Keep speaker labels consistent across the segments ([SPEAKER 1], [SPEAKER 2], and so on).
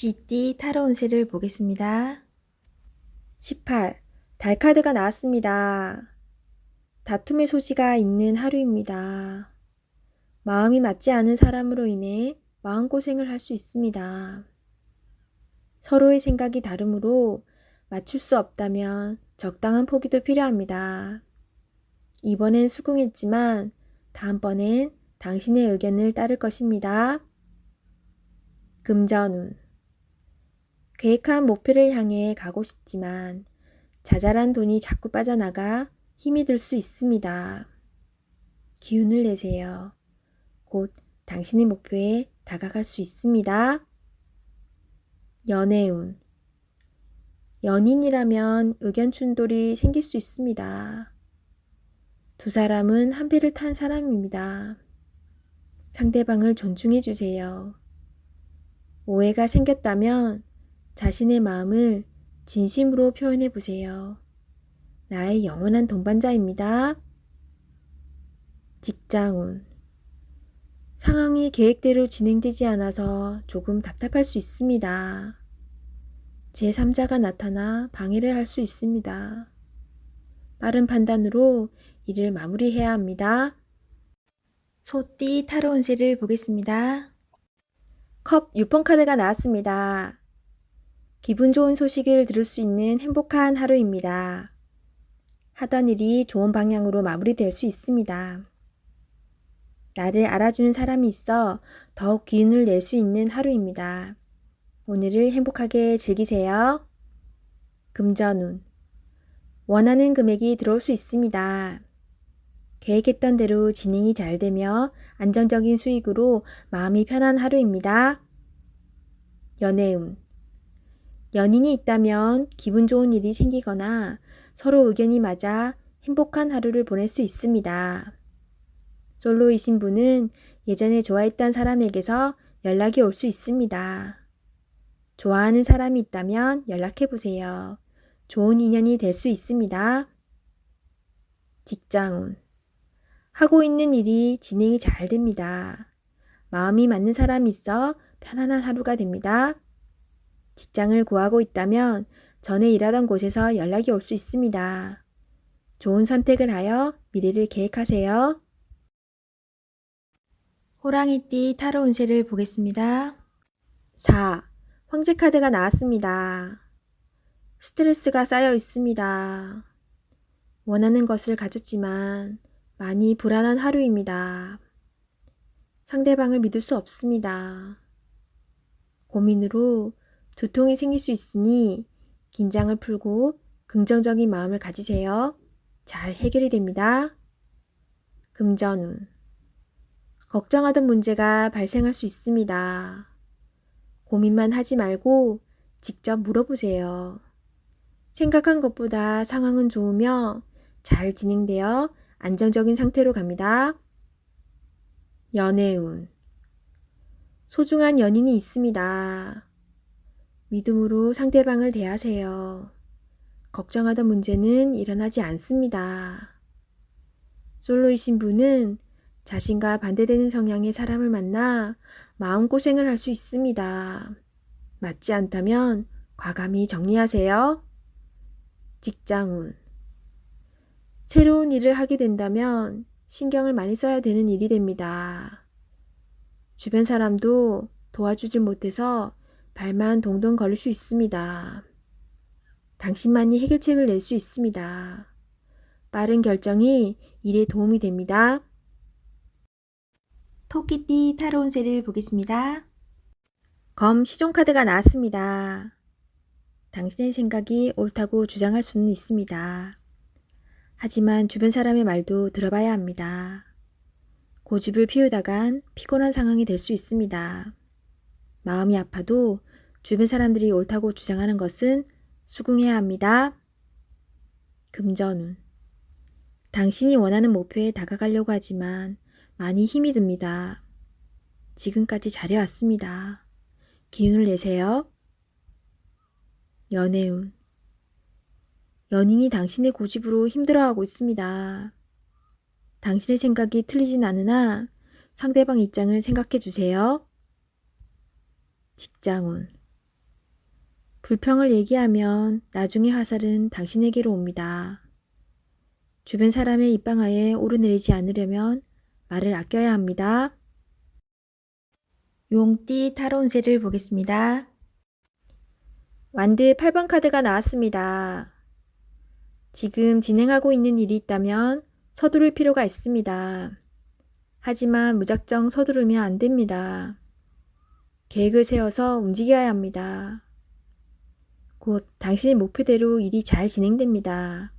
[SPEAKER 1] 쥐띠 타로 운세를 보겠습니다. 18. 달 카드가 나왔습니다. 다툼의 소지가 있는 하루입니다. 마음이 맞지 않은 사람으로 인해 마음고생을 할 수 있습니다. 서로의 생각이 다르므로 맞출 수 없다면 적당한 포기도 필요합니다. 이번엔 수긍했지만 다음번엔 당신의 의견을 따를 것입니다. 금전운 계획한 목표를 향해 가고 싶지만 자잘한 돈이 자꾸 빠져나가 힘이 들 수 있습니다. 기운을 내세요. 곧 당신의 목표에 다가갈 수 있습니다. 연애운 연인이라면 의견 충돌이 생길 수 있습니다. 두 사람은 한 배를 탄 사람입니다. 상대방을 존중해 주세요. 오해가 생겼다면 자신의 마음을 진심으로 표현해 보세요. 나의 영원한 동반자입니다. 직장운 상황이 계획대로 진행되지 않아서 조금 답답할 수 있습니다. 제3자가 나타나 방해를 할 수 있습니다. 빠른 판단으로 일을 마무리해야 합니다. 소띠 타로 운세를 보겠습니다. 컵 6번 카드가 나왔습니다. 기분 좋은 소식을 들을 수 있는 행복한 하루입니다. 하던 일이 좋은 방향으로 마무리될 수 있습니다. 나를 알아주는 사람이 있어 더욱 기운을 낼 수 있는 하루입니다. 오늘을 행복하게 즐기세요. 금전운. 원하는 금액이 들어올 수 있습니다. 계획했던 대로 진행이 잘 되며 안정적인 수익으로 마음이 편한 하루입니다. 연애운. 연인이 있다면 기분 좋은 일이 생기거나 서로 의견이 맞아 행복한 하루를 보낼 수 있습니다. 솔로이신 분은 예전에 좋아했던 사람에게서 연락이 올 수 있습니다. 좋아하는 사람이 있다면 연락해 보세요. 좋은 인연이 될 수 있습니다. 직장운. 하고 있는 일이 진행이 잘 됩니다. 마음이 맞는 사람이 있어 편안한 하루가 됩니다. 직장을 구하고 있다면 전에 일하던 곳에서 연락이 올 수 있습니다. 좋은 선택을 하여 미래를 계획하세요. 호랑이띠 타로 운세를 보겠습니다. 4. 황제 카드가 나왔습니다. 스트레스가 쌓여 있습니다. 원하는 것을 가졌지만 많이 불안한 하루입니다. 상대방을 믿을 수 없습니다. 고민으로 두통이 생길 수 있으니 긴장을 풀고 긍정적인 마음을 가지세요. 잘 해결이 됩니다. 금전운. 걱정하던 문제가 발생할 수 있습니다. 고민만 하지 말고 직접 물어보세요. 생각한 것보다 상황은 좋으며 잘 진행되어 안정적인 상태로 갑니다. 연애운. 소중한 연인이 있습니다. 믿음으로 상대방을 대하세요. 걱정하던 문제는 일어나지 않습니다. 솔로이신 분은 자신과 반대되는 성향의 사람을 만나 마음고생을 할 수 있습니다. 맞지 않다면 과감히 정리하세요. 직장운. 새로운 일을 하게 된다면 신경을 많이 써야 되는 일이 됩니다. 주변 사람도 도와주지 못해서 발만 동동 걸릴 수 있습니다. 당신만이 해결책을 낼 수 있습니다. 빠른 결정이 일에 도움이 됩니다. 토끼띠 타로 운세를 보겠습니다. 검 시종 카드가 나왔습니다. 당신의 생각이 옳다고 주장할 수는 있습니다. 하지만 주변 사람의 말도 들어봐야 합니다. 고집을 피우다간 피곤한 상황이 될 수 있습니다. 마음이 아파도 주변 사람들이 옳다고 주장하는 것은 수긍해야 합니다. 금전운. 당신이 원하는 목표에 다가가려고 하지만 많이 힘이 듭니다. 지금까지 잘해왔습니다. 기운을 내세요. 연애운. 연인이 당신의 고집으로 힘들어하고 있습니다. 당신의 생각이 틀리진 않으나 상대방 입장을 생각해 주세요. 직장운. 불평을 얘기하면 나중에 화살은 당신에게로 옵니다. 주변 사람의 입방아에 오르내리지 않으려면 말을 아껴야 합니다. 용띠 타로 운세를 보겠습니다. 완드 8번 카드가 나왔습니다. 지금 진행하고 있는 일이 있다면 서두를 필요가 있습니다. 하지만 무작정 서두르면 안 됩니다. 계획을 세워서 움직여야 합니다. 곧 당신의 목표대로 일이 잘 진행됩니다.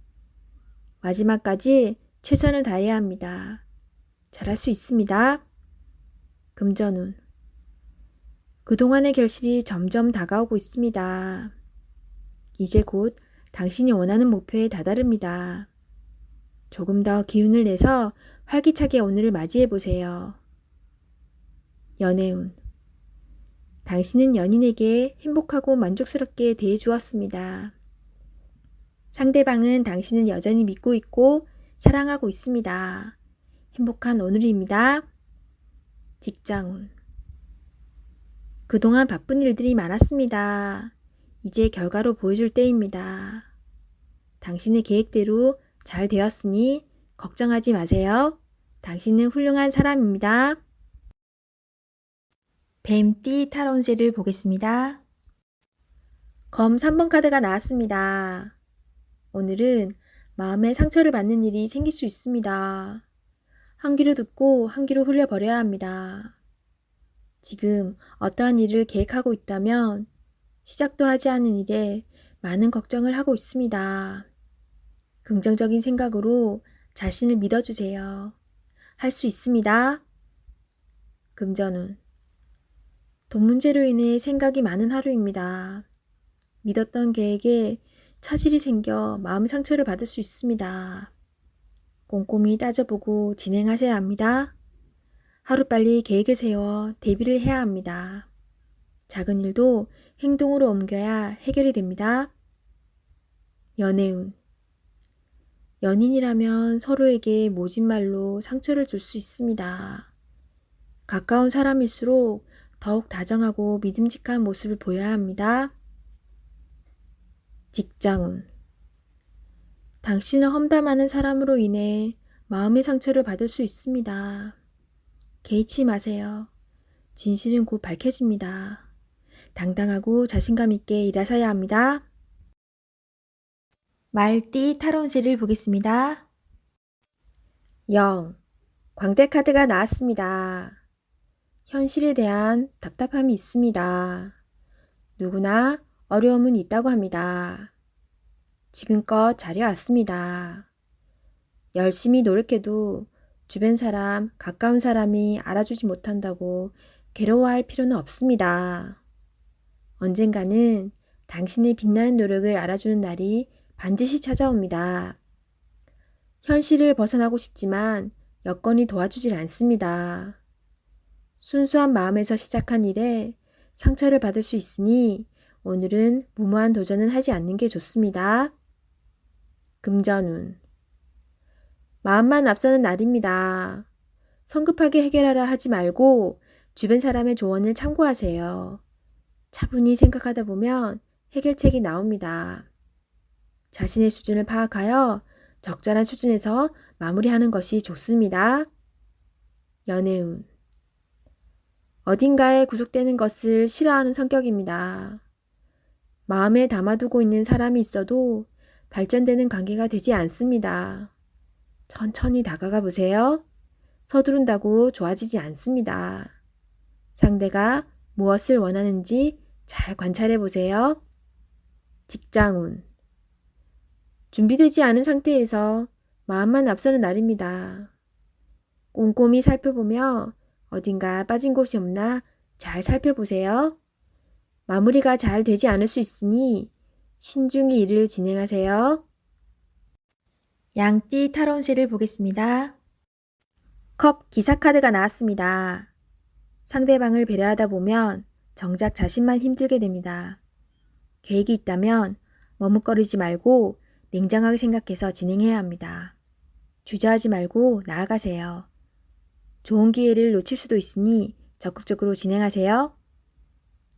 [SPEAKER 1] 마지막까지 최선을 다해야 합니다. 잘할 수 있습니다. 금전운. 그동안의 결실이 점점 다가오고 있습니다. 이제 곧 당신이 원하는 목표에 다다릅니다. 조금 더 기운을 내서 활기차게 오늘을 맞이해 보세요. 연애운. 당신은 연인에게 행복하고 만족스럽게 대해 주었습니다. 상대방은 당신을 여전히 믿고 있고 사랑하고 있습니다. 행복한 오늘입니다. 직장운. 그동안 바쁜 일들이 많았습니다. 이제 결과로 보여줄 때입니다. 당신의 계획대로 잘 되었으니 걱정하지 마세요. 당신은 훌륭한 사람입니다. 뱀띠 타론세를 보겠습니다. 검 3번 카드가 나왔습니다. 오늘은 마음의 상처를 받는 일이 생길 수 있습니다. 한 귀로 듣고 한 귀로 흘려버려야 합니다. 지금 어떠한 일을 계획하고 있다면 시작도 하지 않은 일에 많은 걱정을 하고 있습니다. 긍정적인 생각으로 자신을 믿어주세요. 할 수 있습니다. 금전운. 돈 문제로 인해 생각이 많은 하루입니다. 믿었던 계획에 차질이 생겨 마음 상처를 받을 수 있습니다. 꼼꼼히 따져보고 진행하셔야 합니다. 하루빨리 계획을 세워 대비를 해야 합니다. 작은 일도 행동으로 옮겨야 해결이 됩니다. 연애운. 연인이라면 서로에게 모진 말로 상처를 줄 수 있습니다. 가까운 사람일수록 더욱 다정하고 믿음직한 모습을 보여야 합니다. 직장운. 당신을 험담하는 사람으로 인해 마음의 상처를 받을 수 있습니다. 개의치 마세요. 진실은 곧 밝혀집니다. 당당하고 자신감 있게 일하셔야 합니다. 말띠 타론세를 보겠습니다. 0. 광대 카드가 나왔습니다. 현실에 대한 답답함이 있습니다. 누구나 어려움은 있다고 합니다. 지금껏 잘해왔습니다. 열심히 노력해도 주변 사람, 가까운 사람이 알아주지 못한다고 괴로워할 필요는 없습니다. 언젠가는 당신의 빛나는 노력을 알아주는 날이 반드시 찾아옵니다. 현실을 벗어나고 싶지만 여건이 도와주질 않습니다. 순수한 마음에서 시작한 일에 상처를 받을 수 있으니 오늘은 무모한 도전은 하지 않는 게 좋습니다. 금전운. 마음만 앞서는 날입니다. 성급하게 해결하려 하지 말고 주변 사람의 조언을 참고하세요. 차분히 생각하다 보면 해결책이 나옵니다. 자신의 수준을 파악하여 적절한 수준에서 마무리하는 것이 좋습니다. 연애운. 어딘가에 구속되는 것을 싫어하는 성격입니다. 마음에 담아두고 있는 사람이 있어도 발전되는 관계가 되지 않습니다. 천천히 다가가 보세요. 서두른다고 좋아지지 않습니다. 상대가 무엇을 원하는지 잘 관찰해 보세요. 직장운. 준비되지 않은 상태에서 마음만 앞서는 날입니다. 꼼꼼히 살펴보며 어딘가 빠진 곳이 없나 잘 살펴보세요. 마무리가 잘 되지 않을 수 있으니 신중히 일을 진행하세요. 양띠 타론세를 보겠습니다. 컵 기사 카드가 나왔습니다. 상대방을 배려하다 보면 정작 자신만 힘들게 됩니다. 계획이 있다면 머뭇거리지 말고 냉정하게 생각해서 진행해야 합니다. 주저하지 말고 나아가세요. 좋은 기회를 놓칠 수도 있으니 적극적으로 진행하세요.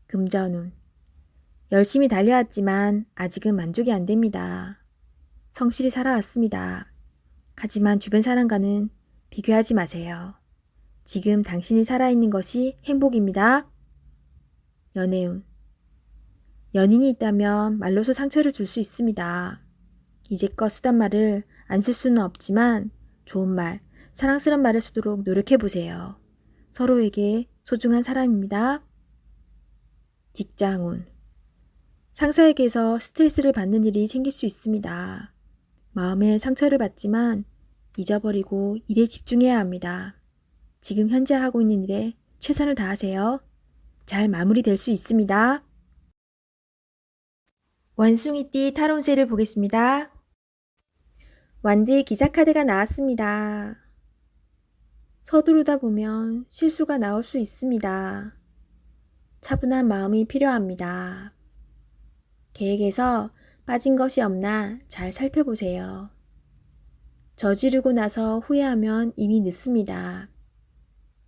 [SPEAKER 1] 금전운. 열심히 달려왔지만 아직은 만족이 안 됩니다. 성실히 살아왔습니다. 하지만 주변 사람과는 비교하지 마세요. 지금 당신이 살아있는 것이 행복입니다. 연애운. 연인이 있다면 말로서 상처를 줄 수 있습니다. 이제껏 쓰던 말을 안 쓸 수는 없지만 좋은 말, 사랑스런 말을 쓰도록 노력해 보세요. 서로에게 소중한 사람입니다. 직장운. 상사에게서 스트레스를 받는 일이 생길 수 있습니다. 마음에 상처를 받지만 잊어버리고 일에 집중해야 합니다. 지금 현재 하고 있는 일에 최선을 다하세요. 잘 마무리될 수 있습니다. 원숭이띠 타론세를 보겠습니다. 완드 기사 카드가 나왔습니다. 서두르다 보면 실수가 나올 수 있습니다. 차분한 마음이 필요합니다. 계획에서 빠진 것이 없나 잘 살펴보세요. 저지르고 나서 후회하면 이미 늦습니다.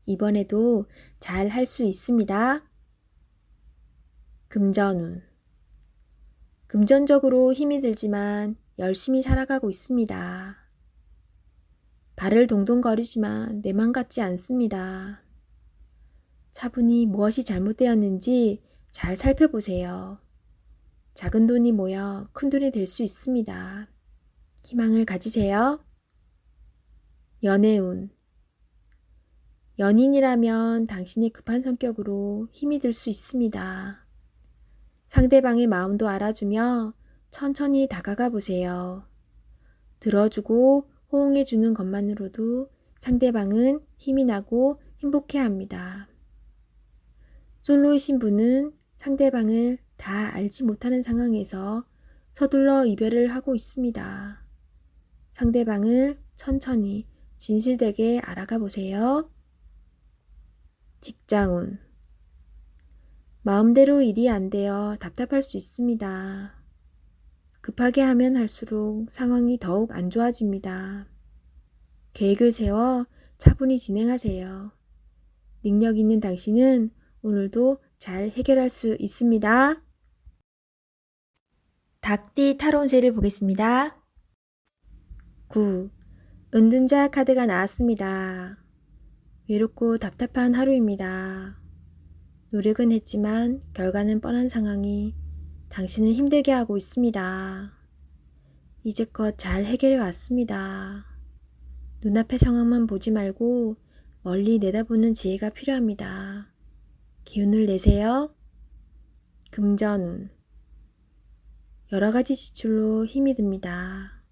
[SPEAKER 1] 이번에도 잘 할 수 있습니다. 금전운. 금전적으로 힘이 들지만 열심히 살아가고 있습니다. 발을 동동거리지만 내 맘 같지 않습니다. 차분히 무엇이 잘못되었는지 잘 살펴보세요. 작은 돈이 모여 큰 돈이 될 수 있습니다. 희망을 가지세요. 연애운. 연인이라면 당신이 급한 성격으로 힘이 들 수 있습니다. 상대방의 마음도 알아주며 천천히 다가가 보세요. 들어주고 호응해주는 것만으로도 상대방은 힘이 나고 행복해 합니다. 솔로이신 분은 상대방을 다 알지 못하는 상황에서 서둘러 이별을 하고 있습니다. 상대방을 천천히 진실되게 알아가 보세요. 직장운. 마음대로 일이 안 되어 답답할 수 있습니다. 급하게 하면 할수록 상황이 더욱 안 좋아집니다. 계획을 세워 차분히 진행하세요. 능력 있는 당신은 오늘도 잘 해결할 수 있습니다. 닭띠 타론세를 보겠습니다. 9. 은둔자 카드가 나왔습니다. 외롭고 답답한 하루입니다. 노력은 했지만 결과는 뻔한 상황이 당신을 힘들게 하고 있습니다. 이제껏 잘 해결해 왔습니다. 눈앞의 상황만 보지 말고 멀리 내다보는 지혜가 필요합니다. 기운을 내세요. 금전운. 여러 가지 지출로 힘이 듭니다.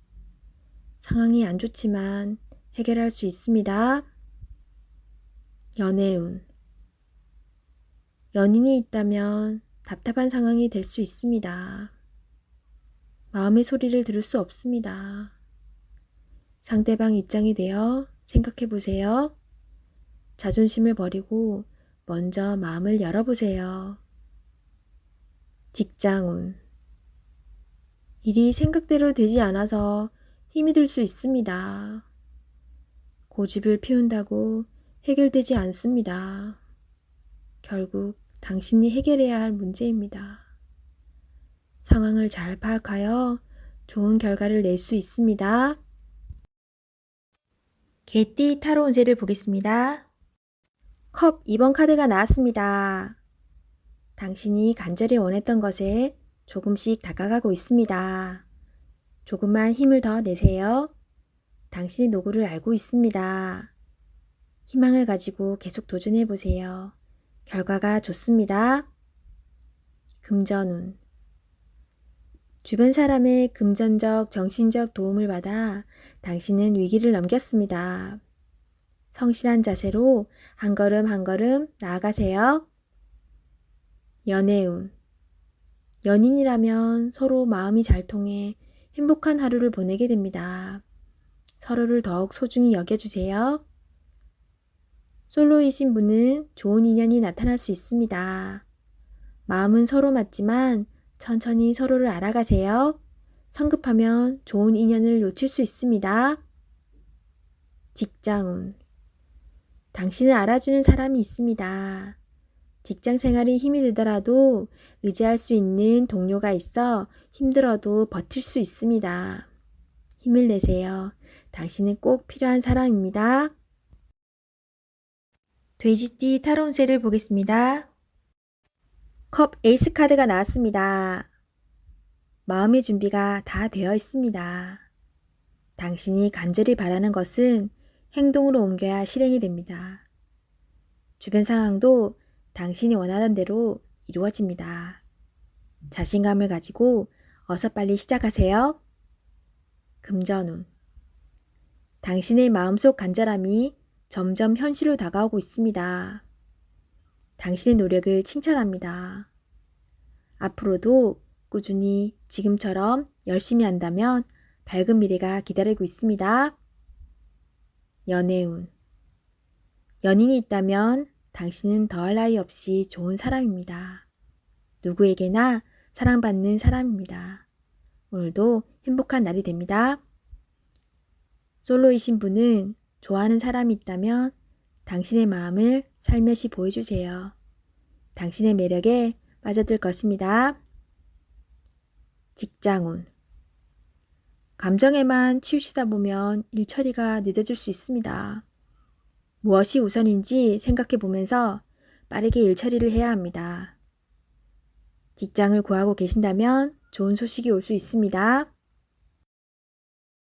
[SPEAKER 1] 상황이 안 좋지만 해결할 수 있습니다. 연애운. 연인이 있다면 답답한 상황이 될 수 있습니다. 마음의 소리를 들을 수 없습니다. 상대방 입장이 되어 생각해 보세요. 자존심을 버리고 먼저 마음을 열어보세요. 직장운. 일이 생각대로 되지 않아서 힘이 들 수 있습니다. 고집을 피운다고 해결되지 않습니다. 결국 당신이 해결해야 할 문제입니다. 상황을 잘 파악하여 좋은 결과를 낼 수 있습니다. 개띠 타로 운세를 보겠습니다. 컵 2번 카드가 나왔습니다. 당신이 간절히 원했던 것에 조금씩 다가가고 있습니다. 조금만 힘을 더 내세요. 당신의 노고를 알고 있습니다. 희망을 가지고 계속 도전해 보세요. 결과가 좋습니다. 금전운. 주변 사람의 금전적, 정신적 도움을 받아 당신은 위기를 넘겼습니다. 성실한 자세로 한 걸음 한 걸음 나아가세요. 연애운. 연인이라면 서로 마음이 잘 통해 행복한 하루를 보내게 됩니다. 서로를 더욱 소중히 여겨주세요. 솔로이신 분은 좋은 인연이 나타날 수 있습니다. 마음은 서로 맞지만 천천히 서로를 알아가세요. 성급하면 좋은 인연을 놓칠 수 있습니다. 직장운. 당신을 알아주는 사람이 있습니다. 직장 생활이 힘이 들더라도 의지할 수 있는 동료가 있어 힘들어도 버틸 수 있습니다. 힘을 내세요. 당신은 꼭 필요한 사람입니다. 돼지띠 타론세를 보겠습니다. 컵 에이스 카드가 나왔습니다. 마음의 준비가 다 되어 있습니다. 당신이 간절히 바라는 것은 행동으로 옮겨야 실행이 됩니다. 주변 상황도 당신이 원하던 대로 이루어집니다. 자신감을 가지고 어서 빨리 시작하세요. 금전운. 당신의 마음속 간절함이 점점 현실로 다가오고 있습니다. 당신의 노력을 칭찬합니다. 앞으로도 꾸준히 지금처럼 열심히 한다면 밝은 미래가 기다리고 있습니다. 연애운. 연인이 있다면 당신은 더할 나위 없이 좋은 사람입니다. 누구에게나 사랑받는 사람입니다. 오늘도 행복한 날이 됩니다. 솔로이신 분은 좋아하는 사람이 있다면 당신의 마음을 살며시 보여주세요. 당신의 매력에 빠져들 것입니다. 직장운. 감정에만 치우치다 보면 일 처리가 늦어질 수 있습니다. 무엇이 우선인지 생각해 보면서 빠르게 일 처리를 해야 합니다. 직장을 구하고 계신다면 좋은 소식이 올 수 있습니다.